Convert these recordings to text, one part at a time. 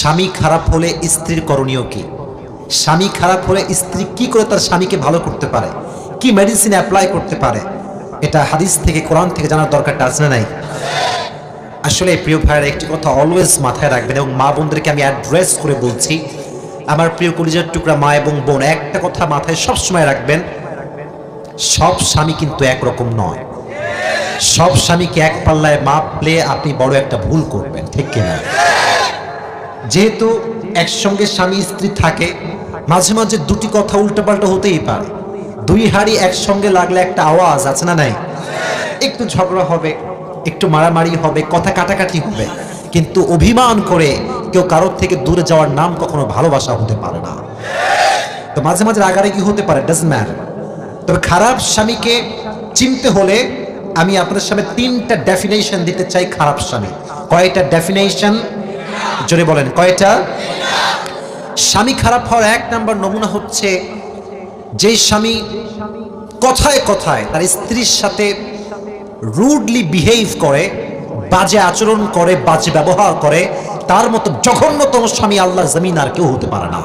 স্বামী খারাপ হলে স্ত্রীর করণীয় কি? স্বামী খারাপ হলে স্ত্রী কি করে তার স্বামীকে ভালো করতে পারে? কি মেডিসিন অ্যাপ্লাই করতে পারে? এটা হাদিস থেকে, কোরআন থেকে জানার দরকারটা আছে না নাই? আসলে প্রিয় ভাইয়ের, একটি কথা অলওয়েজ মাথায় রাখবেন এবং মা বোনদেরকে আমি অ্যাড্রেস করে বলছি। আমার প্রিয় কলিজার টুকরা মা এবং বোন, একটা কথা মাথায় সবসময় রাখবেন, সব স্বামী কিন্তু একরকম নয়। সব স্বামীকে এক পাল্লায় মাপলে আপনি বড় একটা ভুল করবেন, ঠিক কিনা? যেহেতু একসঙ্গে স্বামী স্ত্রী থাকে, মাঝে মাঝে দুটি কথা উল্টোপাল্টা হতেই পারে। দুই হাড়ি একসঙ্গে লাগলে একটা আওয়াজ, আছে না নাই? একটু ঝগড়া হবে, একটু মারামারি হবে, কথা কাটাকাটি হবে। কিন্তু অভিমান করে কেউ কারোর থেকে দূরে যাওয়ার নাম কখনো ভালোবাসা হতে পারে না। তো মাঝে মাঝে রাগারাগি হতে পারে ডাজ ম্যাটার তবে খারাপ স্বামীকে চিনতে হলে আমি আপনাদের সামনে তিনটা ডেফিনেশন দিতে চাই খারাপ স্বামী। কয়টা ডেফিনেশন জোরে বলেন, কয়টা? স্বামী খারাপ হওয়ার এক নাম্বার নমুনা হচ্ছে যে স্বামী কথায় কথায় তার স্ত্রীর সাথে রুডলি বিহেভ করে, বাজে আচরণ করে, বাজে ব্যবহার করে, তার মতো জঘন্যতম স্বামী আল্লাহ জমিন আর কেউ হতে পারে না।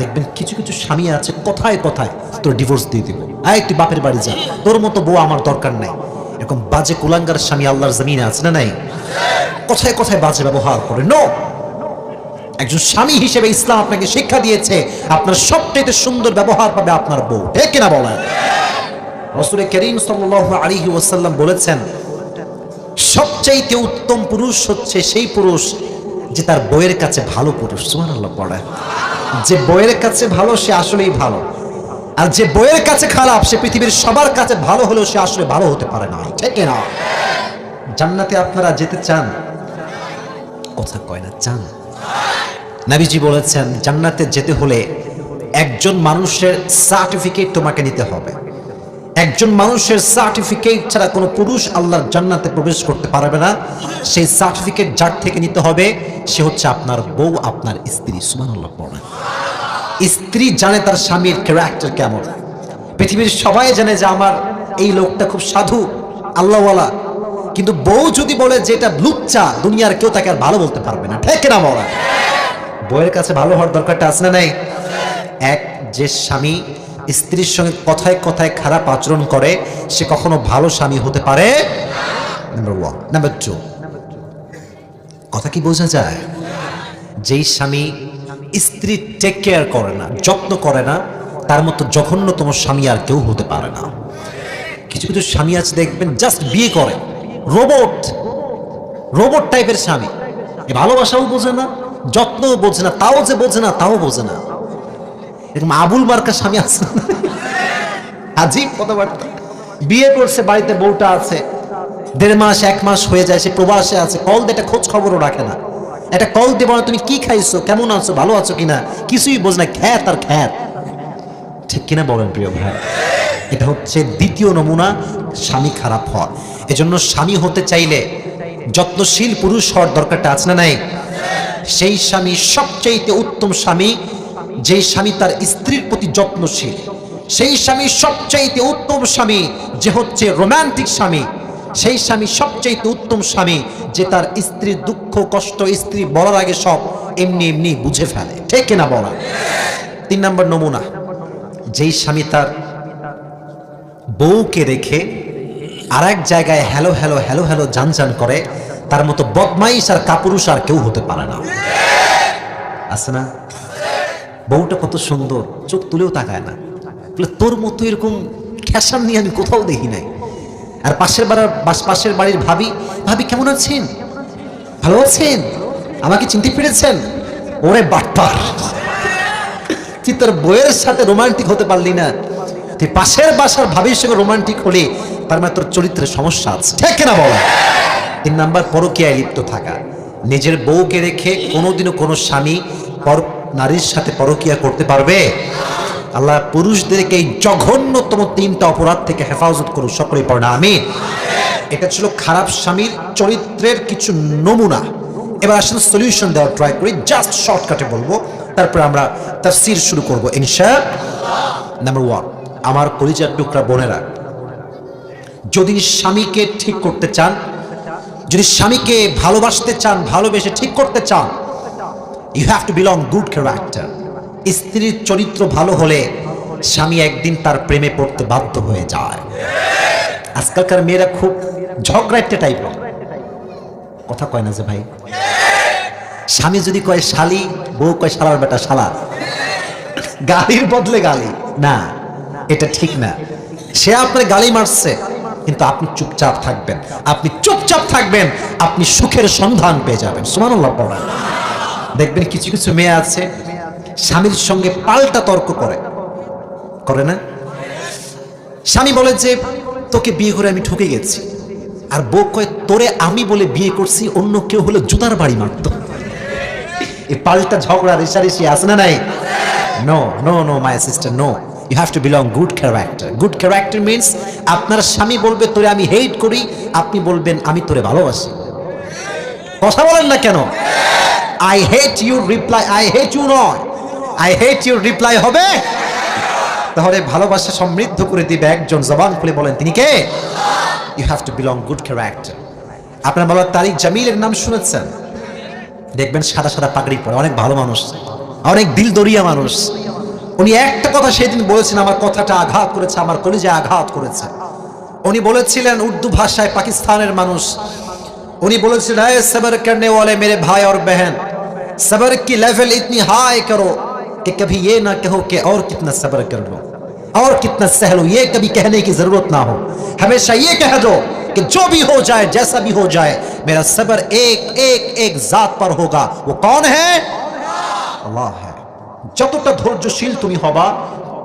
দেখবেন কিছু কিছু স্বামী আছে, কথায় কথায় তোর ডিভোর্স দিয়ে দিব। আয়, তুই বাপের বাড়ি যা, তোর মতো বউ আমার দরকার নাই। এরকম বাজে কুলাঙ্গার স্বামী আল্লাহর জমিনে আছে না নাই? কথায় কথায় বাজে ব্যবহার করে? নো একজন স্বামী হিসেবে ইসলাম আপনাকে শিক্ষা দিয়েছে, আপনার সবচেয়ে সুন্দর ব্যবহার পাবে আপনার বউ, ঠিক কিনা বলেন? রসুল করিম আলাইহি ওয়াসাল্লাম বলেছেন, সবচাইতে উত্তম পুরুষ হচ্ছে সেই পুরুষ যে তার বইয়ের কাছে ভালো পুরুষ, সুবহানাল্লাহ পড়ে যে বইয়ের কাছে ভালো, সে আসলেই ভালো। আর যে বইয়ের কাছে খারাপ, সে পৃথিবীর সবার কাছে ভালো হলেও সে আসলে ভালো হতে পারে না। ঠিক না জান্নাতে আপনারা যেতে চান? কথা কয় না, চান। নাবিজি বলেছেন, জান্নাতে যেতে হলে একজন মানুষের সার্টিফিকেট তোমাকে নিতে হবে। একজন মানুষের সার্টিফিকেট ছাড়া কোনো পুরুষ আল্লাহর জান্নাতে প্রবেশ করতে পারবে না। সেই সার্টিফিকেট যার থেকে নিতে হবে, সে হচ্ছে আপনার বউ, আপনার স্ত্রী। সুবহানাল্লাহ পড়ে স্ত্রী জানে তার স্বামীর ক্যারেক্টার কেমন। পৃথিবীর সবাই জানে যে আমার এই লোকটা খুব সাধু, আল্লাহওয়ালা। কিন্তু বউ যদি বলে যে এটা লুচ্চা, দুনিয়ার কেউ তাকে আর ভালো বলতে পারবে না। ঠিক না বলা বউয়ের কাছে ভালো হওয়ার দরকারটা আছে না নাই? এক, যে স্বামী স্ত্রীর সঙ্গে কথায় কথায় খারাপ আচরণ করে, সে কখনো ভালো স্বামী হতে পারে? নাম্বার ওয়ান নাম্বার টু কথা কি বোঝা যায়? যেই স্বামী স্ত্রী টেক কেয়ার করে না, যত্ন করে না, তার মতো জঘন্যতম স্বামী আর কেউ হতে পারে না। কিছু কিছু স্বামী আছে, দেখবেন জাস্ট বিয়ে করে। রোবট রোবট টাইপের স্বামী। ভালোবাসাও বোঝে না, যত্নও বোঝে না, তাও যে বোঝে না, তাও বোঝে না। এরকম আবুল মার্কা স্বামী আছে? আজীব কথাবার্তা। বিয়ে করছে, বাড়িতে বউটা আছে। দেড় মাস, এক মাস হয়ে যায়, সে প্রবাসে আছে। কল একটা খোঁজ খবরও রাখে না। একটা কল দিয়ে বলে, তুমি কি খাইছো? কেমন আছো? ভালো আছো কিনা? কিছুই বোঝ না, খ্যাত আর খ্যাত। ঠিক কিনা বলেন, প্রিয় ভাই? এটা হচ্ছে দ্বিতীয় নমুনা, স্বামী খারাপ হওয়ার এজন্য স্বামী হতে চাইলে যত্নশীল পুরুষ হওয়ার দরকারটা আছে না নাই? সেই স্বামী সবচাইতে উত্তম স্বামী, যেই স্বামী তার স্ত্রীর প্রতি যত্নশীল। সেই স্বামী সবচাইতে উত্তম স্বামী, যে হচ্ছে রোমান্টিক স্বামী। সেই স্বামী সবচেয়ে উত্তম স্বামী যে তার স্ত্রীর দুঃখ, কষ্ট, স্ত্রী বলার আগে সব এমনি এমনি বুঝে ফেলে। ঠিক কিনা বলা? তিন নম্বর নমুনা। যেই স্বামী তার বউকে রেখে আর এক জায়গায় হ্যালো হ্যালো হ্যালো হ্যালো জান জান করে, তার মতো বদমাইশ আর কাপুরুষ আর কেউ হতে পারে না। আছে না? বউটা কত সুন্দর, চোখ তুলেও তাকায় না। তোর মতো এরকম ঠেসান নিয়ে আমি কোথাও দেখি নাই। আর পাশের বাড়ার পাশের বাড়ির ভাবি ভাবি, কেমন আছেন? ভালো আছেন। আমাকে চিনতে পেরেছেন? ওরে বাটপার। তুই তোর বইয়ের সাথে রোমান্টিক হতে পারলি না। তুই পাশের বাসার ভাবির সঙ্গে রোমান্টিক হলে, তার মানে তোর চরিত্রের সমস্যা আছে। ঠিক কিনা বল? তিন নাম্বার পরকীয়ায় লিপ্ত থাকা। নিজের বউকে রেখে কোনোদিনও কোনো স্বামী পর, নারীর সাথে পরকীয়া করতে পারবে? আল্লাহ পুরুষদেরকে এই জঘন্যতম তিনটা অপরাধ থেকে হেফাজত করুক, সকলেই পড়ে না আমি এটা ছিল খারাপ স্বামীর চরিত্রের কিছু নমুনা। এবার আসলে সলিউশন দেওয়ার ট্রাই করি জাস্ট শর্টকাটে বলব। তারপরে আমরা তাফসীর শুরু করব ইনশা নাম্বার ওয়ান আমার কলিজার টুকরা বোনেরা, যদি স্বামীকে ঠিক করতে চান, যদি স্বামীকে ভালোবাসতে চান, ভালোবেসে ঠিক করতে চান you have to belong good character স্ত্রীর চরিত্র ভালো হলে স্বামী একদিন তার প্রেমে পড়তে বাধ্য হয়ে যায়। আজকালকার মেয়েরা খুব ঝগড়া একটা টাইপ কথা কয় না যে ভাই? স্বামী যদি কয় শালি, বউ কয় শালার বেটা শালা। গালির বদলে গালি। না, এটা ঠিক না। সে আপনার গালি মারছে, কিন্তু আপনি চুপচাপ থাকবেন। আপনি চুপচাপ থাকবেন, আপনি সুখের সন্ধান পেয়ে যাবেন। সুমানুল্লাহ দেখবেন কিছু কিছু মেয়ে আছে স্বামীর সঙ্গে পাল্টা তর্ক করে। করে না? স্বামী বলে যে, তোকে বিয়ে করে আমি ঠকে গেছি। আর বউ কয়, তোরে আমি বলে বিয়ে করছি, অন্য কেউ হলে জুতার বাড়ি মারত। এই পাল্টা ঝগড়া রেশারেশি আছে না নাই? No no no my sister no you have to belong good character good character means আপনার স্বামী বলবে, তোরে আমি হেট করি, আপনি বলবেন, আমি তোরে ভালোবাসি। কথা বলেন না কেন? I hate you reply I hate you নয় আই হেট ইউর রিপ্লাই হবে। তাহলে ভালোবাসা সমৃদ্ধ করে দিবে একজন জবান খুলে বলেন, তিনি কে? You have to belong good character আপনার বলার তারিক জামিলের নাম শুনেছেন? দেখবেন সাদা সাদা পাগড়ি পরে, অনেক ভালো মানুষ, অনেক দিল দরিয়া মানুষ। উনি একটা কথা সেদিন বলেছেন, আমার কথাটা আঘাত করেছে, আমার কলিজে আঘাত করেছে। উনি বলেছিলেন, উর্দু ভাষায় পাকিস্তানের মানুষ। উনি বলেছিলেন সবর করনে ওয়ালে মেরে ভাই আর বেহেন। সবর কি লেভেল ইতনি হাই করো। कि कभी ये ना कहो कि और कितना सबर कर लो और कितना सह लो ये कभी कहने की जरूरत ना हो हमेशा ये कह दो कि जो भी हो जाए जैसा भी हो जाए मेरा सबर एक एक एक जात पर होगा वो कौन है আল্লাহ হ্যাঁ যতটা ধৈর্যশীল তুমি হবা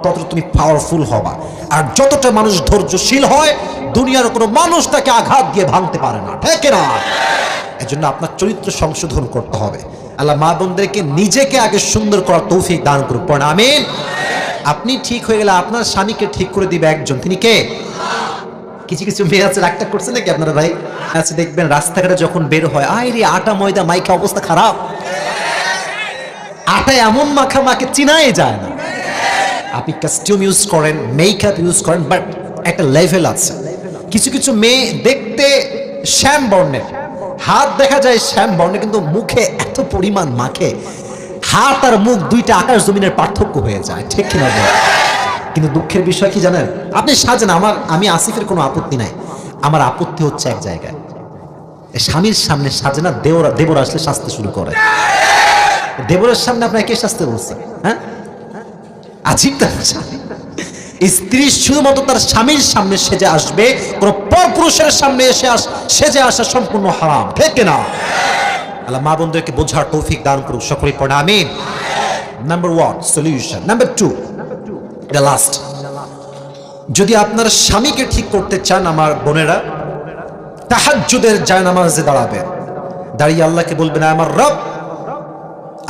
ততটা তুমি পাওয়ারফুল হবা আর যতটা মানুষ ধৈর্যশীল হয় দুনিয়ার কোনো মানুষ তাকে আঘাত দিয়ে ভাঙতে পারে না ঠিক না এজন্য আপনার চরিত্র সংশোধন করতে হবে আল্লাহ মা বোনদেরকে নিজেকে আগে সুন্দর করার তৌফিক দান করুক। পড়েন, আমিন। আপনি ঠিক হয়ে গেলে আপনার স্বামীকে ঠিক করে দিবে একজন। তিনি কে? কিছু কিছু মেয়ে আছে, রাগটা করছে নাকি আপনারা ভাই? আছে দেখবেন রাস্তাঘাটে যখন বের হয়, আয় রে, আটা, ময়দা, মাইকে অবস্থা খারাপ। আটা এমন মাখা মাকে চিনাই যায় না। আপনি কাস্টিউম ইউজ করেন মেকআপ ইউজ করেন বাট একটা লেভেল আছে। কিছু কিছু মেয়ে দেখতে শ্যাম বর্ণের। হাত দেখা যায় শ্যাম বর্ণের কিন্তু মুখে এত পরিমাণ মাখে। হাত আর মুখ দুইটা আকাশ জমিনের পার্থক্য হয়ে যায়, ঠিক কিনা কিন্তু দুঃখের বিষয় কি জানেন? আপনি সাজেন, আমার, আমি আসিফের কোনো আপত্তি নাই। আমার আপত্তি হচ্ছে এক জায়গায়। স্বামীর সামনে সাজে না, দেওরা, দেবর আসলে সাজতে শুরু করে। দেবরের সামনে আপনাকে কে সাজতে বলছে? হ্যাঁ? আজিব তার। স্ত্রী শুধুমাত্র তার স্বামীর সামনে সেজে আসবে, কোন পরপুরুষের সামনে এসে আস, সেজে আসা সম্পূর্ণ হারাম, ঠিক না আল্লাহ মা বন্ধুকে বোঝার তৌফিক দান করুক সকলে পড়ে, আমিন। Number one solution number two last যদি আপনার স্বামীকে ঠিক করতে চান, আমার বোনেরা, তাহাজ্জুদের যায় নামাজে দাঁড়াবেন। দাঁড়িয়ে আল্লাহকে বলবেন, আমার রব,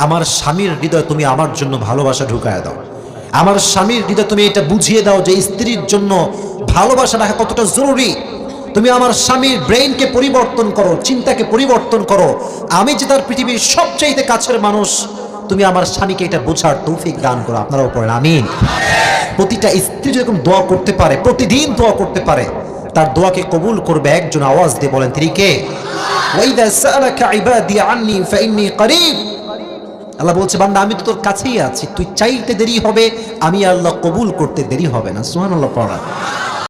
আমার স্বামীর হৃদয় তুমি আমার জন্য ভালোবাসা ঢুকায় দাও। আমার স্বামীর হৃদয় তুমি এটা বুঝিয়ে দাও যে স্ত্রীর জন্য ভালোবাসা রাখা কতটা জরুরি। তুমি আমার স্বামীর ব্রেইনকে পরিবর্তন করো, চিন্তাকে পরিবর্তন করো। আমি যে তার পৃথিবীর সবচাইতে কাছের মানুষ, তুমি আমার স্বামীকে এটা বোঝার তৌফিক দান করো। আপনারাও করেন আমিন। প্রতিটা স্ত্রী যেরকম দোয়া করতে পারে, প্রতিদিন দোয়া করতে পারে, তার দোয়াকে কবুল করবে একজন আওয়াজ দিয়ে বলেন, তিনি কে? ওয়াইদা সালাকা ইবাদি আন্নি ফাইন্নি করিব। আল্লাহ বলছে, বান্দা, আমি তো তোর কাছেই আছি। তুই চাইতে দেরি হবে, আমি আল্লাহ কবুল করতে দেরি হবে না। সোহান আল্লাহ পড়া।